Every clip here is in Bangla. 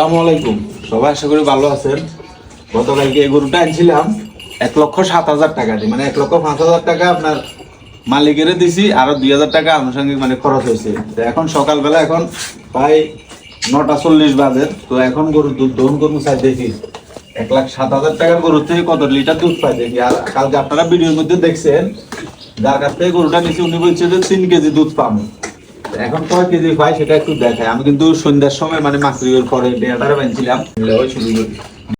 আসসালামু আলাইকুম। সবাই আশা করি ভালো আছেন। গতকালকে এই গরুটা আনছিলাম, এক লক্ষ সাত হাজার টাকা দিয়ে। মানে এক লক্ষ পাঁচ হাজার টাকা আপনার মালিকের দিছি, আরও দুই হাজার টাকা আনুষঙ্গিক মানে খরচ হয়েছে। তো এখন সকালবেলা এখন প্রায় নটা চল্লিশ বাজে। তো এখন গরুর দুধ দহন করব চাই দেখি। এক লাখ সাত হাজার টাকার গরুর থেকে কত লিটার দুধ পাই দেখি। আর কালকে আপনারা ভিডিওর মধ্যে দেখছেন, যার কাছ থেকে গরুটা নিচে উনি বলছে যে তিন কেজি দুধ পাবো। এখন কয় কেজি পাই সেটা একটু দেখাই। আমি কিন্তু সন্ধ্যার সময় মানে মাকড়ির পরে ডেটারে বানছিলাম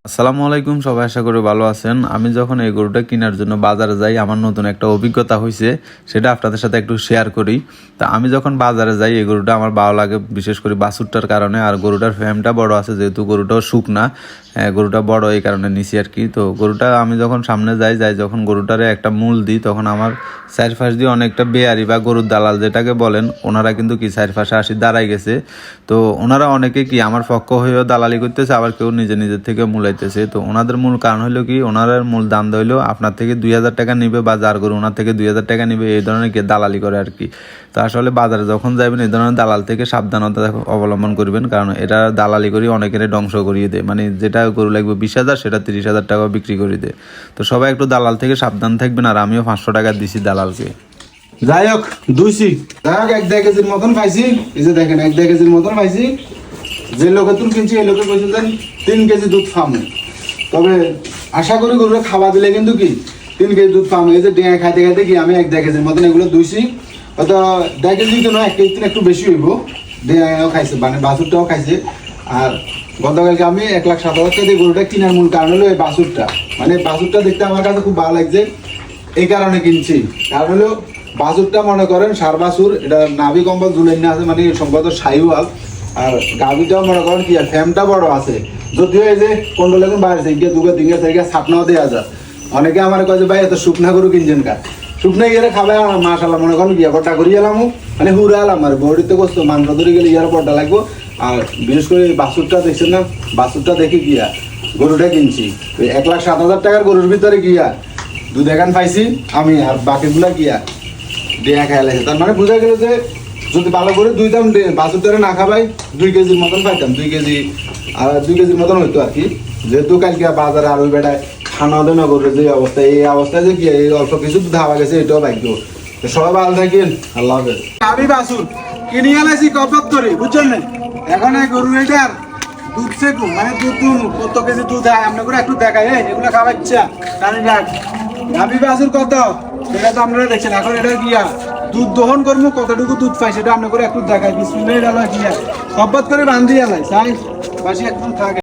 আসসালামু আলাইকুম, সবাই আশা করি ভালো আছেন। আমি যখন এই গরুটা কেনার জন্য বাজারে যাই, আমার নতুন একটা অভিজ্ঞতা হয়েছে সেটা আপনাদের সাথে একটু শেয়ার করি। তা আমি যখন বাজারে যাই, এই গরুটা আমার ভালো লাগে, বিশেষ করে বাছুরটার কারণে। আর গরুটার ফ্যামটা বড় আছে, যেহেতু গরুটাও শুকনা গরুটা বড় এই কারণে নিছি আর কি। তো গরুটা আমি যখন সামনে যাই যাই যখন গরুটারে একটা মূল দিই, তখন আমার চারপাশ দিয়ে অনেকটা বেয়ারি বা গরুর দালাল যেটাকে বলেন, ওনারা কিন্তু কি চারপাশে আসি দাঁড়াই গেছে। তো ওনারা অনেকে কি আমার পক্ষ হয়েও দালালি করতেছে, আবার কেউ নিজে নিজের থেকে মূলাইতেছে। তো ওনাদের মূল কারণ হলো কি ওনাদের মূল দাম হইল, আপনার থেকে দুই হাজার টাকা নিবে বা যার গরু ওনার থেকে দুই হাজার টাকা নিবে, এই ধরনের কি দালালি করে আর কি। তো আসলে বাজারে যখন যাবেন এই ধরনের দালাল থেকে সাবধানতা অবলম্বন করবেন, কারণ এটা দালালি করে অনেকের ধ্বংস করিয়ে দেয়। মানে যেটা গরু লাগবে বিশ হাজার, সেটা তিরিশ হাজার টাকা বিক্রি করে দেয় তো সবাই একটু দালাল থেকে সাবধান থাকবেন আর আমিও পাঁচশো টাকা দিছি দালালকে। যাই হোক, দুইছি। যাই হোক, এক দেড় কেজির মতন পাইছি। এই যে দেখেন, এক দেড় কেজির মতন পাইছি। যে লোকে তুল কিনছি, এই লোকে কইছে দেন তিন কেজি দুধ ফামে তবে আশা করি গরুরা খাওয়া দিলে কিন্তু কি, তিন কেজি দুধ ফামে এই যে ডেঙে খাইতে খাইতে কি আমি এক দেড় কেজির মতন এগুলো দুইছি। হয়তো দেড় কেজি তো নয় এক কেজি একটু বেশি হইব। ডেঙাও খাইছে মানে বাছুরটাও খাইছে। আর গতকালকে আমি এক লাখ সাত হাজার টাকা দিয়ে গরুটা কেনার মূল কারণ হলো এই বাছুরটা। মানে বাছুরটা দেখতে আমার কাছে খুব ভালো লাগছে। এই কারণে কিনছি। কারণ হলো বাছুরটা মনে করেন সার বাছুর, এটা নাভি কম্বল ঝুলেন না আছে মানে সম্ভবত সাইওয়াল। আর গাভিটাও মনে করেন কি ফ্যামটা বড় আছে। যদিও এই যে কন্ডল এখন বাইরে থেকে দুগে দিকে থেকে ছাপনাও দেওয়া যায় অনেকে আমার যে, ভাই, এত শুকনা গরু কিনছেন কা শুকনা গিয়ে খাবে মাশাল্লাহ মনে করেন বিয়া কটা করি এলাম। মানে হুড়ে এলাম, আর বড়িতে কষ্ট মাংস ধরে গেলে ইয়ার পরটা লাগবো। আর বিশেষ করে বাছুরটা দেখছেন না? বাছুরটা দেখি গিয়া গরুটা কিনছি। তো এক লাখ সাত হাজার টাকার গরুর ভিতরে গিয়া দুধ এখান পাইছি, আমি আর বাকিগুলা গিয়া দেয়া খেয়াল আছে তার মানে বোঝা গেল যে যদি ভালো করে দুই দাম বাছুর ধরে না খাবাই, দুই কেজির মতন পাইতাম। দুই কেজি, আর দুই কেজির মতন হইতো আর কি। যেহেতু কালকে বাজারে আর ওই বেটায় খানা দানা করে যে অবস্থা, এই অবস্থায় যে কি এই অল্প কিছু হাওয়া গেছে, এটাও ভাগ্য। সবাই ভালো থাকেন। আল্লাহ হাফেজ। আমি বাসুর কিনে আলাইছি কপত করে বুঝছেন না? এখন এই গরু এটার দুধ সেকু মানে দুধ দুধ কত কেজি দুধ হয়? আপনার করে একটু দেখাই। হ্যাঁ এগুলো খাওয়া ইচ্ছা, জানি না। গাভি বাছুর কত? সেটা তো আপনারা দেখছেন এখন এটা গিয়া দুধ দহন করব, কতটুকু দুধ পাই সেটা আপনার করে একটু দেখাই। বিসমিল্লাহ গিয়া কব্বত করে বান্ধি আলাই সাই। বাসি একদম থাকে।